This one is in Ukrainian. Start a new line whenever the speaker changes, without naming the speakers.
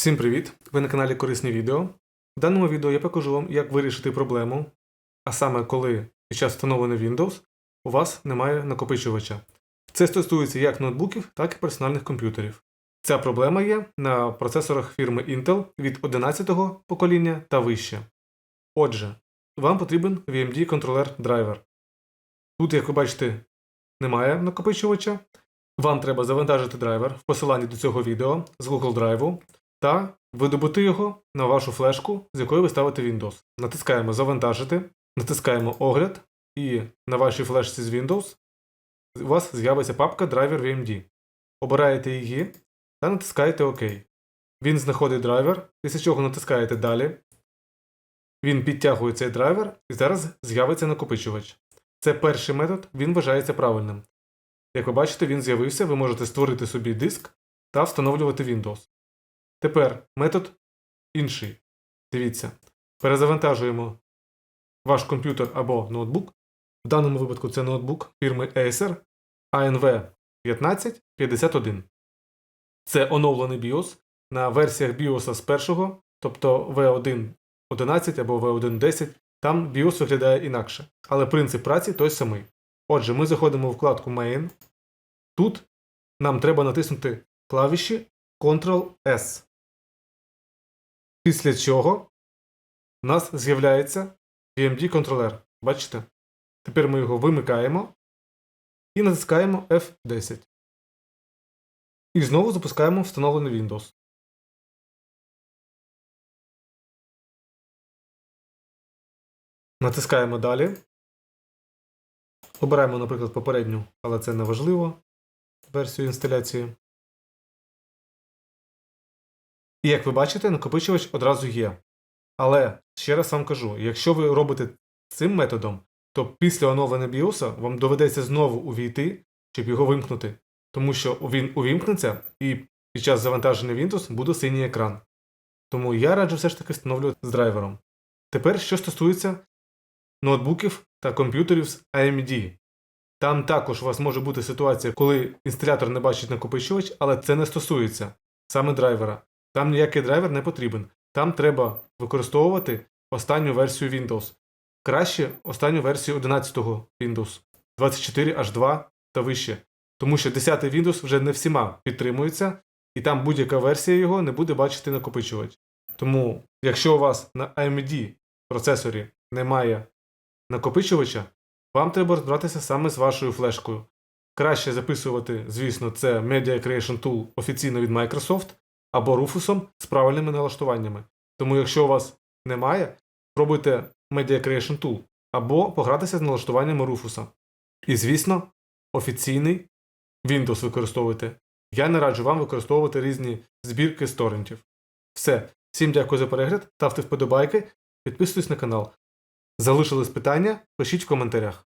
Всім привіт! Ви на каналі Корисні відео. В даному відео я покажу вам, як вирішити проблему, а саме коли під час встановлення Windows у вас немає накопичувача. Це стосується як ноутбуків, так і персональних комп'ютерів. Ця проблема є на процесорах фірми Intel від 11-го покоління та вище. Отже, вам потрібен VMD контролер драйвер. Тут, як ви бачите, немає накопичувача. Вам треба завантажити драйвер в посиланні до цього відео з Google Drive та видобути його на вашу флешку, з якої ви ставите Windows. Натискаємо Завантажити, натискаємо Огляд, і на вашій флешці з Windows у вас з'явиться папка Driver VMD. Обираєте її та натискаєте ОК. Він знаходить драйвер, після чого натискаєте Далі. Він підтягує цей драйвер і зараз з'явиться накопичувач. Це перший метод, він вважається правильним. Як ви бачите, він з'явився, ви можете створити собі диск та встановлювати Windows. Тепер метод інший. Дивіться, перезавантажуємо ваш комп'ютер або ноутбук. В даному випадку це ноутбук фірми Acer ANV 1551. Це оновлений BIOS на версіях BIOS з першого, тобто V1 11 або V1 10. Там BIOS виглядає інакше, але принцип праці той самий. Отже, ми заходимо в вкладку Main. Тут нам треба натиснути клавіші Ctrl-S. Після чого у нас з'являється VMD контролер. Бачите? Тепер ми його вимикаємо і натискаємо F10. І знову запускаємо встановлений Windows. Натискаємо далі. Обираємо, наприклад, попередню, але це не важливо версію інсталяції. І як ви бачите, накопичувач одразу є. Але ще раз вам кажу: якщо ви робите цим методом, то після оновлення BIOS вам доведеться знову увійти, щоб його вимкнути. Тому що він увімкнеться і під час завантаження Windows буде синій екран. Тому я раджу все ж таки встановлювати з драйвером. Тепер, що стосується ноутбуків та комп'ютерів з AMD. Там також у вас може бути ситуація, коли інсталятор не бачить накопичувач, але це не стосується саме драйвера. Там ніякий драйвер не потрібен. Там треба використовувати останню версію Windows. Краще останню версію 11 Windows 24H2 та вище. Тому що 10 й Windows вже не всіма підтримується, і там будь-яка версія його не буде бачити накопичувач. Тому, якщо у вас на AMD процесорі немає накопичувача, вам треба розбиратися саме з вашою флешкою. Краще записувати, звісно, це Media Creation Tool офіційно від Microsoft або Rufus з правильними налаштуваннями. Тому, якщо у вас немає, пробуйте Media Creation Tool або погратися з налаштуваннями Rufus. І, звісно, офіційний Windows використовуйте. Я не раджу вам використовувати різні збірки з торрентів. Все. Всім дякую за перегляд, ставте вподобайки, підписуйтесь на канал. Залишились питання? Пишіть в коментарях.